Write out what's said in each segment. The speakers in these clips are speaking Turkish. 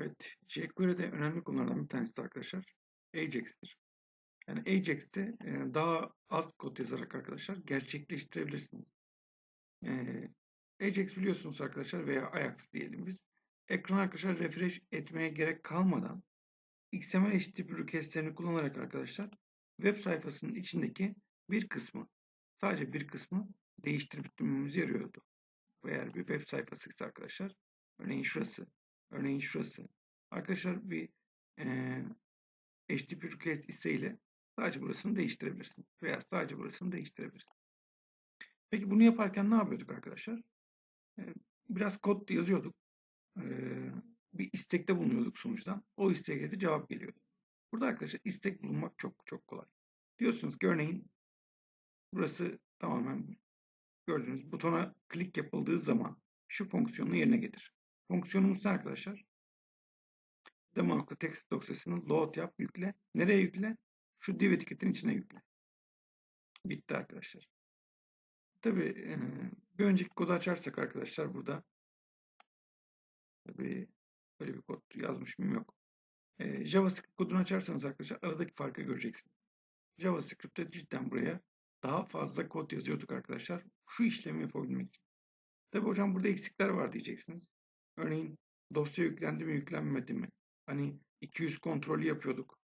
Evet, jQuery'de önemli konulardan bir tanesi de arkadaşlar Ajax'tir. Yani Ajax'te e, daha az kod yazarak arkadaşlar gerçekleştirebilirsiniz. E, Ajax biliyorsunuz arkadaşlar veya Ajax diyelim biz. Ekran arkadaşlar refresh etmeye gerek kalmadan XML HTTP requestlerini kullanarak arkadaşlar web sayfasının içindeki bir kısmı sadece bir kısmı değiştirmemize yarıyordu. Eğer bir web sayfası ise arkadaşlar örneğin şurası örneğin şurası arkadaşlar bir e, HTTP request isteğiyle sadece burasını değiştirebilirsin veya sadece burasını değiştirebilirsin. Peki bunu yaparken ne yapıyorduk arkadaşlar? E, biraz kod yazıyorduk. E, bir istekte bulunuyorduk sunucudan. O isteğe de cevap geliyordu. Burada arkadaşlar istek bulunmak çok çok kolay. Diyorsunuz ki örneğin burası tamamen gördüğünüz butona klik yapıldığı zaman şu fonksiyonu yerine getir. Fonksiyonumuz ne arkadaşlar? Demo.txt dosyasını load yap, yükle. Nereye yükle? Şu div etiketin içine yükle. Bitti arkadaşlar. Tabi bir önceki kodu açarsak arkadaşlar burada tabi böyle bir kod yazmış mıyım yok. JavaScript kodunu açarsanız arkadaşlar aradaki farkı göreceksiniz. JavaScript'te cidden buraya daha fazla kod yazıyorduk arkadaşlar. Şu işlemi yapabilmek için. Tabi hocam burada eksikler var diyeceksiniz. Örneğin dosya yüklendi mi yüklenmedi mi? Hani 200 kontrolü yapıyorduk.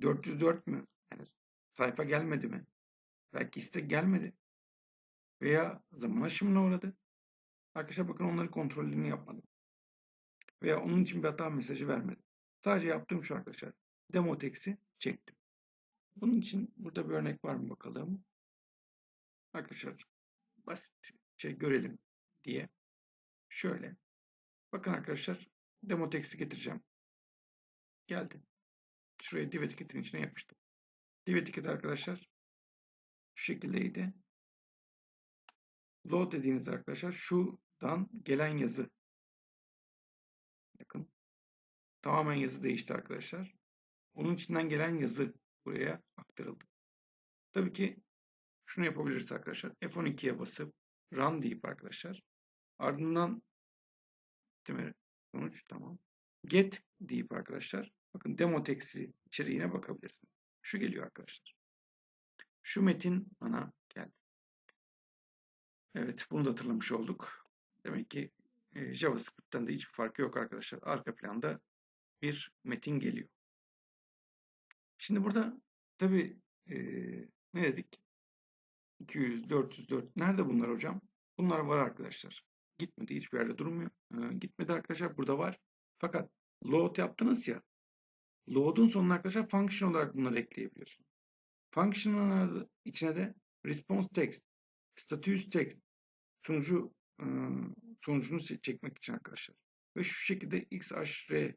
404 mü? Yani sayfa gelmedi mi? Belki istek gelmedi. Veya zaman aşımına uğradı. Arkadaşlar bakın onların kontrollerini yapmadım. Veya onun için bir hata mesajı vermedim. Sadece yaptığım şu arkadaşlar. Demo text'i çektim. Bunun için burada bir örnek var mı bakalım. Arkadaşlar basit şey görelim diye. Şöyle. Bakın arkadaşlar demo text'i getireceğim. Geldi. Şuraya div etiketin içine yapıştım. Div etiketi arkadaşlar şu şekildeydi. Load dediğiniz arkadaşlar şuradan gelen yazı. Bakın. Tamamen yazı değişti arkadaşlar. Onun içinden gelen yazı buraya aktarıldı. Tabii ki şunu yapabiliriz arkadaşlar. F12'ye basıp run deyip arkadaşlar. Ardından değil mi? Sonuç tamam. Get deyip arkadaşlar. Bakın demo text'i içeriğine bakabilirsiniz. Şu geliyor arkadaşlar. Şu metin bana geldi. Evet bunu da hatırlamış olduk. Demek ki e, JavaScript'ten de hiçbir farkı yok arkadaşlar. Arka planda bir metin geliyor. Şimdi burada tabi e, ne dedik? 200, 404. Nerede bunlar hocam? Bunlar var arkadaşlar. Gitmedi. Hiçbir yerde durmuyor. E, gitmedi arkadaşlar. Burada var. Fakat load yaptınız ya. Load'un sonuna arkadaşlar function olarak bunları ekleyebiliyorsun. Function'ın içine de response text, status text, sunucu e, sonucunu çekmek için arkadaşlar. Ve şu şekilde xhr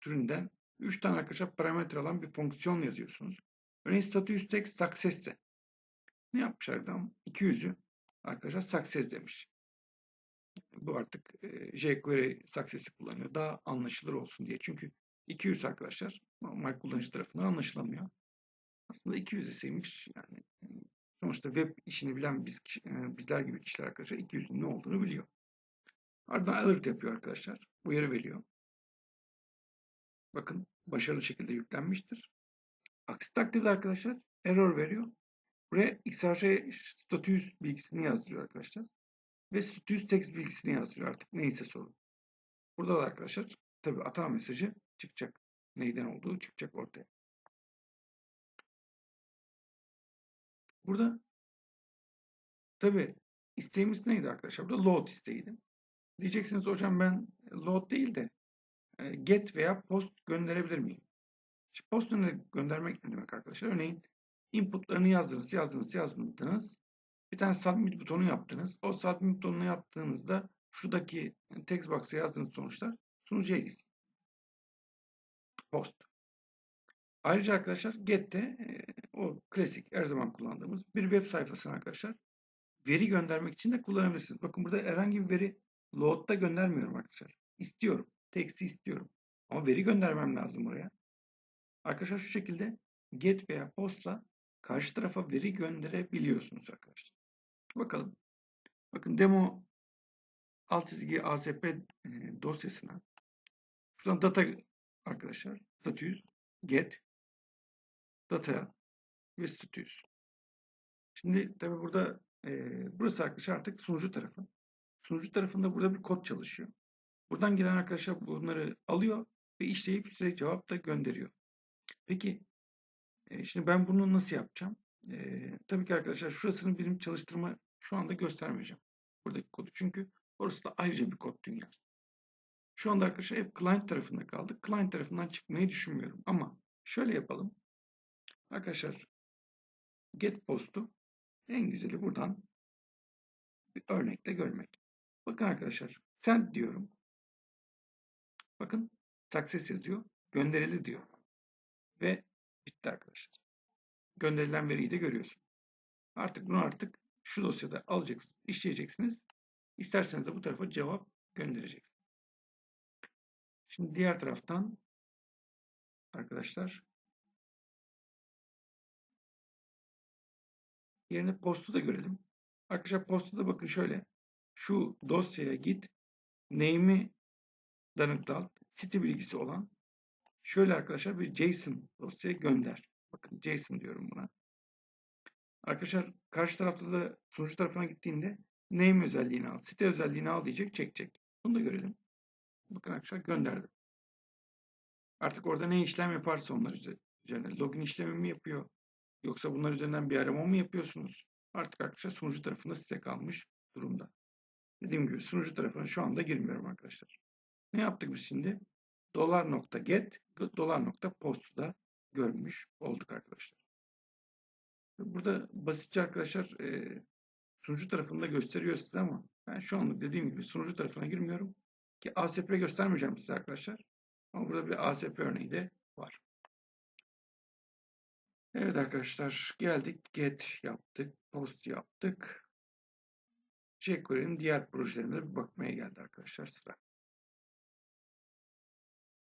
türünden 3 tane arkadaşlar parametre alan bir fonksiyon yazıyorsunuz. Örneğin status text success'te. Ne yapmışlar adam? 200'ü arkadaşlar success demiş. Bu artık jQuery success'i kullanıyor. Daha anlaşılır olsun diye. Çünkü 200 arkadaşlar normal kullanıcı tarafından anlaşılamıyor. Aslında 200 iseymiş yani sonuçta web işini bilen biz e, bizler gibi kişiler arkadaşlar 200'ün ne olduğunu biliyor. Ardından alert yapıyor arkadaşlar. Uyarı veriyor. Bakın başarılı şekilde yüklenmiştir. Aksi takdirde arkadaşlar error veriyor. Buraya XRC status bilgisini yazdırıyor arkadaşlar. Ve status text bilgisini yazdırıyor artık neyse sorun. Burada da arkadaşlar tabi hata mesajı çıkacak. Neyden olduğu çıkacak ortaya. Burada tabi isteğimiz neydi arkadaşlar? Burada load isteğiydi. Diyeceksiniz hocam ben load değil de e, get veya post gönderebilir miyim? Şimdi post göndermek ne demek arkadaşlar? Örneğin inputlarını yazdınız, yazdınız, yazdınız. Bir tane submit butonu yaptınız. O submit butonunu yaptığınızda şuradaki text box'a yazdığınız sonuçlar sunucuya gitsin. Post. Ayrıca arkadaşlar get'te e, o klasik her zaman kullandığımız bir web sayfasına arkadaşlar veri göndermek için de kullanabilirsiniz. Bakın burada herhangi bir veri load'da göndermiyorum arkadaşlar. İstiyorum. Text'i istiyorum. Ama veri göndermem lazım oraya. Arkadaşlar şu şekilde get veya postla karşı tarafa veri gönderebiliyorsunuz arkadaşlar. Bakalım. Bakın demo alt çizgi ASP e, dosyasına Şuradan data arkadaşlar. Status get data ve status. Şimdi tabi burada e, burası arkadaşlar artık sunucu tarafı. Sunucu tarafında burada bir kod çalışıyor. Buradan giren arkadaşlar bunları alıyor ve işleyip size cevap da gönderiyor. Peki e, şimdi ben bunu nasıl yapacağım? E, tabii ki arkadaşlar şurasını benim çalıştırma şu anda göstermeyeceğim. Buradaki kodu. Çünkü orası da ayrıca bir kod dünyası. Şu anda arkadaşlar hep client tarafında kaldık. Client tarafından çıkmayı düşünmüyorum. Ama şöyle yapalım. Arkadaşlar get post'u en güzeli buradan bir örnekte görmek. Bakın arkadaşlar send diyorum. Bakın success yazıyor. Gönderildi diyor. Ve bitti arkadaşlar. Gönderilen veriyi de görüyorsun. Artık bunu artık şu dosyada alacaksınız, işleyeceksiniz. İsterseniz de bu tarafa cevap göndereceksiniz. Şimdi diğer taraftan arkadaşlar yerine postu da görelim. Arkadaşlar postu da bakın şöyle. Şu dosyaya git. Name'i Darıntalt, site bilgisi olan şöyle arkadaşlar bir JSON dosyaya gönder. Bakın JSON diyorum buna. Arkadaşlar karşı tarafta da sunucu tarafına gittiğinde name özelliğini al, site özelliğini al diyecek, çekecek. Bunu da görelim. Bakın arkadaşlar gönderdim. Artık orada ne işlem yaparsa onlar üzerine login işlemi mi yapıyor? Yoksa bunlar üzerinden bir arama mı yapıyorsunuz? Artık arkadaşlar sunucu tarafında size kalmış durumda. Dediğim gibi sunucu tarafına şu anda girmiyorum arkadaşlar. Ne yaptık biz şimdi? Dolar nokta get, dolar nokta post'u da görmüş olduk arkadaşlar. Burada basitçe arkadaşlar e, sunucu tarafında gösteriyor size ama ben şu anlık dediğim gibi sunucu tarafına girmiyorum. Ki ASP göstermeyeceğim size arkadaşlar. Ama burada bir ASP örneği de var. Evet arkadaşlar geldik get yaptık, post yaptık. jQuery'nin diğer projelerine bakmaya geldi arkadaşlar sıra.